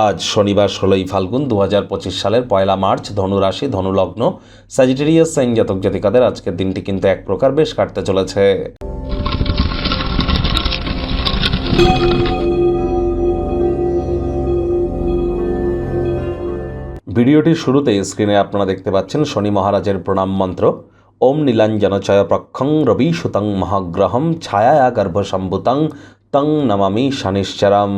আজ শনিবার ষোলোই ফাল্গুন দু হাজার পঁচিশ সালের পয়লা মার্চ ধনুরাশি, ধনুলগ্ন স্যাজিটেরিয়াস সাইন জাতক জাতিকাদের আজকের দিনটি কিন্তু এক প্রকার বেশ কাটতে চলেছে। ভিডিওটির শুরুতে স্ক্রিনে আপনারা দেখতে পাচ্ছেন শনি মহারাজের প্রণাম মন্ত্র। ওম নীলাঞ্জনচয় প্রক্ষং রবি সুতং মহাগ্রহম ছায়া গর্ভসম্ভুতং তং নমামি শনিশ্চরম।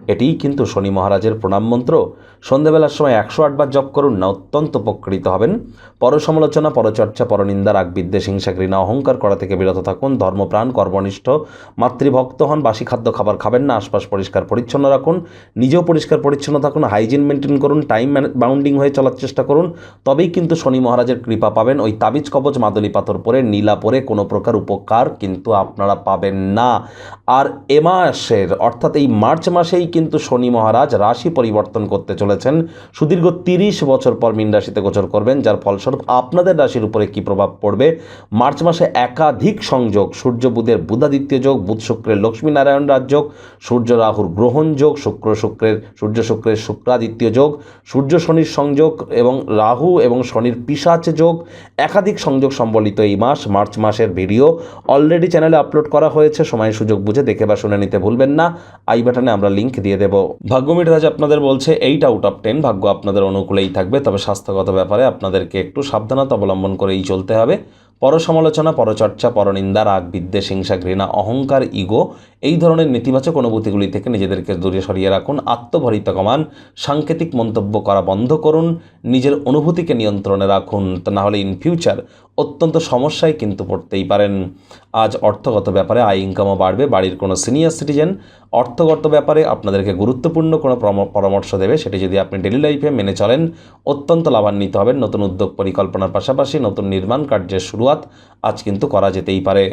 এটিই কিন্তু শনি মহারাজের প্রণাম মন্ত্র। সন্ধেবেলার সময় একশো আটবার জপ করুন, না অত্যন্ত উপকৃত হবেন। পরসমালোচনা, পরচর্চা, পরনিন্দা রাগ বিদ্বেষ হিংসা, ঘৃণা, অহংকার করা থেকে বিরত থাকুন। ধর্মপ্রাণ, কর্মনিষ্ঠ, মাতৃভক্ত হন, বাসি খাদ্য খাবার খাবেন না, আশপাশ পরিষ্কার পরিচ্ছন্ন রাখুন। নিজেও পরিষ্কার পরিচ্ছন্ন থাকুন, হাইজিন মেনটেন করুন, টাইম বাউন্ডিং হয়ে চলার চেষ্টা করুন। তবেই কিন্তু শনি মহারাজের কৃপা পাবেন। ওই তাবিজ, কবচ, মাদলি, পাথর পরে, নীলা পরে কোনো প্রকার উপকার কিন্তু আপনারা পাবেন না। আর এ মাসের, অর্থাৎ এই মার্চ মাসেই কিন্তু শনি মহারাজ রাশি পরিবর্তন করতে চলেছেন। সুদীর্ঘ তিরিশ বছর পর মীন রাশিতে গোচর করবেন, যার ফলস্বরূপ আপনাদের রাশির উপরে কী প্রভাব পড়বে? মার্চ মাসে একাধিক সংযোগ, সূর্য বুধের বুধাদিত্য যোগ, বুধ শুক্রের লক্ষ্মীনারায়ণ রাজযোগ সূর্য রাহুর গ্রহণ যোগ, শুক্র শুক্রের, সূর্য শুক্রের শুক্রাদিত্য যোগ, সূর্য শনির সংযোগ এবং রাহু এবং শনির পিসাচ যোগ, একাধিক সংযোগ সম্বলিত এই মাস, মার্চ মাসের ভিডিও অলরেডি চ্যানেলে আপলোড করা হয়েছে। সময় সুযোগ বুঝে দেখে বা শুনে নিতে ভুলবেন না। আই বাটনে আমরা লিঙ্ক দিয়ে দেব। ভাগ্যমিট রাজ আপনাদের বলছে এইট আউট অফ টেন ভাগ্য আপনাদের অনুকূলেই থাকবে। তবে স্বাস্থ্যগত ব্যাপারে আপনাদেরকে একটু সাবধানতা অবলম্বন করেই চলতে হবে। পর পরসমালোচনা, পরচর্চা, পরনিন্দা রাগ বিদ্বেষ হিংসা, ঘৃণা, অহংকার ইগো এই ধরনের নেতিবাচক অনুভূতিগুলি থেকে নিজেদেরকে দূরে সরিয়ে রাখুন। আত্মভরিত কমান, সাংকেতিক মন্তব্য করা বন্ধ করুন। নিজের অনুভূতিকে নিয়ন্ত্রণে রাখুন। তা না হলে ইন ফিউচার অত্যন্ত সমস্যায় কিন্তু পড়তেই পারেন। আজ অর্থগত ব্যাপারে আয় ইনকামও বাড়বে, বাড়ির কোনো সিনিয়র সিটিজেন অর্থগত ব্যাপারে আপনাদেরকে গুরুত্বপূর্ণ কোনো পরামর্শ দেবে, সেটি যদি আপনি ডেলি লাইফে মেনে চলেন, অত্যন্ত লাভান্বিত হবেন। নতুন উদ্যোগ পরিকল্পনার পাশাপাশি নতুন নির্মাণ কার্যের শুরুয়াত আজ কিন্তু করা যেতেই পারে।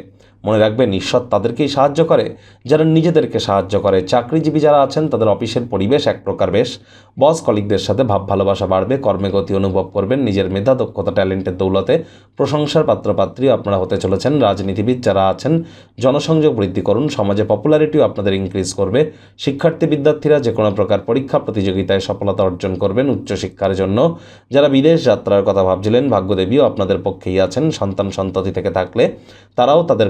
মনে রাখবেন, ঈশ্বর তাদেরকেই সাহায্য করে, যারা নিজেদেরকে সাহায্য করে। চাকরিজীবী যারা আছেন, তাদের অফিসের পরিবেশ এক প্রকার বেশ। বস কলিকদের সাথে ভাব ভালোবাসা বাড়বে, কর্মে গতি অনুভব করবেন, নিজের মেধা, দক্ষতা, ট্যালেন্টের দৌলতে প্রশংসার পাত্রপাত্রী আপনারা হতে চলেছেন। রাজনীতিবিদ যারা আছেন, জনসংযোগ বৃদ্ধি করুন, সমাজে পপুলারিটিও আপনাদের ইনক্রিজ করবে। শিক্ষার্থী, বিদ্যার্থীরা যে কোনো প্রকার পরীক্ষা, প্রতিযোগিতায় সফলতা অর্জন করবেন উচ্চশিক্ষার জন্য। যারা বিদেশ যাত্রার কথা ভাবছিলেন, ভাগ্যদেবীও আপনাদের পক্ষেই আছেন। সন্তান সন্ততি থেকে থাকলে তারাও তাদের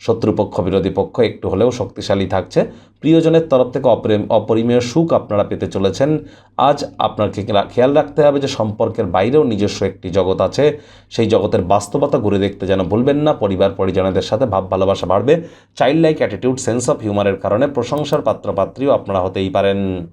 শত্রুপক্ষ, বিরোধী পক্ষ একটু হলেও শক্তিশালী থাকছে। প্রিয়জনের তরফ থেকে অপ্রেম অপরিমেয় সুখ আপনারা পেতে চলেছেন। আজ আপনাকে খেয়াল রাখতে হবে যে সম্পর্কের বাইরেও নিজস্ব একটি জগৎ আছে। সেই জগতের বাস্তবতা ঘুরে দেখতে যেন ভুলবেন না। পরিবার, পরিজনদের সাথে ভাব, ভালোবাসা বাড়বে। Child like attitude sense of হিউমারের কারণে প্রশংসার পাত্রপাত্রীও আপনারা হতেই পারেন।